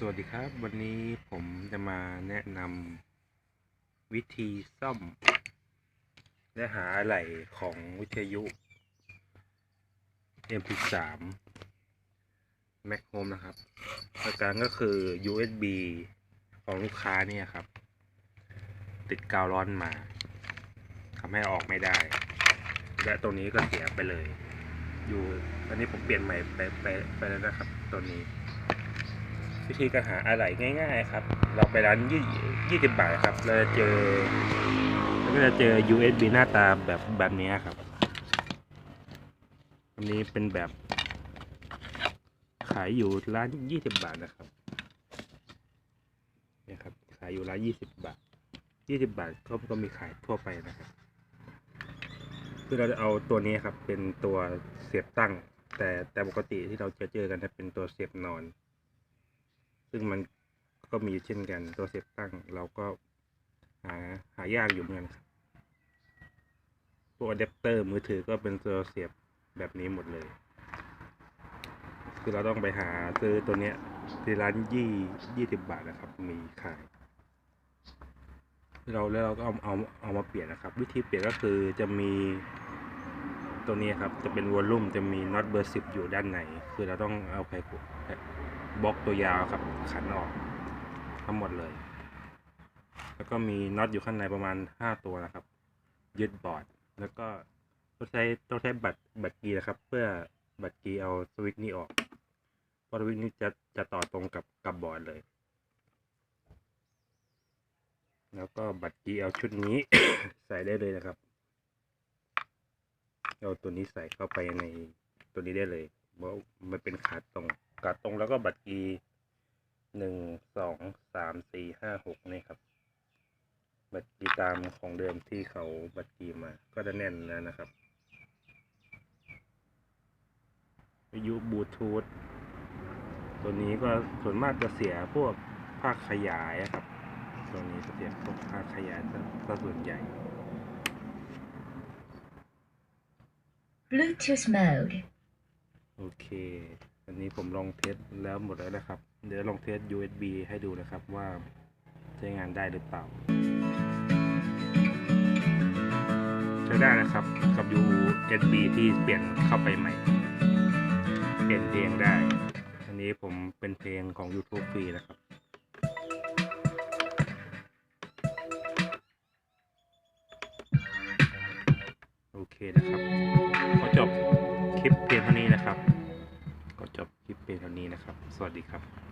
สวัสดีครับ วันนี้ผมจะมาแนะนำวิธีซ่อม และหาอะไหล่ของวิทยุ MP3 Mac Home นะครับประการก็คือ USB ของลูกค้าเนี่ยครับ ติดกาวร้อนมาทำให้ออกไม่ได้ และตรงนี้ก็เสียไปเลย อยู่อันนี้ผมเปลี่ยนใหม่ไปไปไปแล้วนะครับตัวนี้ วิธีการหาอะไหล่ง่ายๆครับ เราไปร้านยี่ยี่สิบบาทครับเราจะเจอเราก็จะเจอ USB หน้าตาแบบแบบนี้ครับอันนี้เป็นแบบขายอยู่ร้านยี่สิบบาทนะครับเนี่ยครับขายอยู่ร้านยี่สิบบาทยี่สิบบาทก็ก็มีขายทั่วไปนะครับ คือเราจะเอาตัวนี้ครับเป็นตัวเสียบตั้ง แต่แต่ปกติที่เราจะเจอกันจะเป็นตัวเสียบนอน ซึ่งมันก็มีเช่นกันตัวเสียบตั้งเราก็หาหายากอยู่เหมือนกันตัวอะแดปเตอร์มือถือก็เป็นตัวเสียบแบบนี้หมดเลย คือเราต้องไปหาซื้อตัวเนี้ยที่ร้านยี่ยี่สิบบาทนะครับ มีขาย เราแล้วเราก็เอาเอาเอามาเปลี่ยนนะครับ วิธีเปลี่ยนก็คือจะมีตัวนี้ครับ จะเป็นวอลลุ่มจะมีน็อตเบอร์สิบอยู่ด้านใน คือเราต้องเอาไป บล็อกตัวยาวครับ ขันออกทั้งหมดเลย แล้วก็มีน็อตอยู่ข้างในประมาณห้าตัวนะครับ ยึดบอร์ด แล้วก็ต้องใช้ต้องใช้บัตรบัตรกีนะครับ เพื่อบัตรกีเอาสวิตช์นี้ออก เพราะสวิตช์นี้จะจะต่อตรงกับกับบอร์ดเลย แล้วก็บัตรกีเอาชุดนี้ ใส่ได้เลยนะครับเอาตัวนี้ใส่เข้าไปในตัวนี้ได้เลยเพราะมันเป็นขาตรง ขาตรงแล้วก็บัตรกีหนึ่งสองสามสี่ห้าหกนี่ครับ บัตรกีตามของเดิมที่เขาบัตรกีมา ก็จะแน่นแล้วนะครับวิทยุบลูทูธตัวนี้ก็ส่วนมากจะเสียพวกภาคขยายอะครับ ตัวนี้จะเสียพวกภาคขยายซะซะส่วนใหญ่ Bluetooth mode. โอเค อันนี้ผมลองเทสแล้วหมดแล้วนะครับ เดี๋ยวลองเทส USB ให้ดูนะครับว่าใช้งานได้หรือเปล่า ใช้ได้นะครับกับ USB ที่เปลี่ยนเข้าไปใหม่ เปลี่ยนเพลงได้ อันนี้ผมเป็นเพลงของ YouTube ฟรีนะครับโอเคนะครับ สวัสดีครับ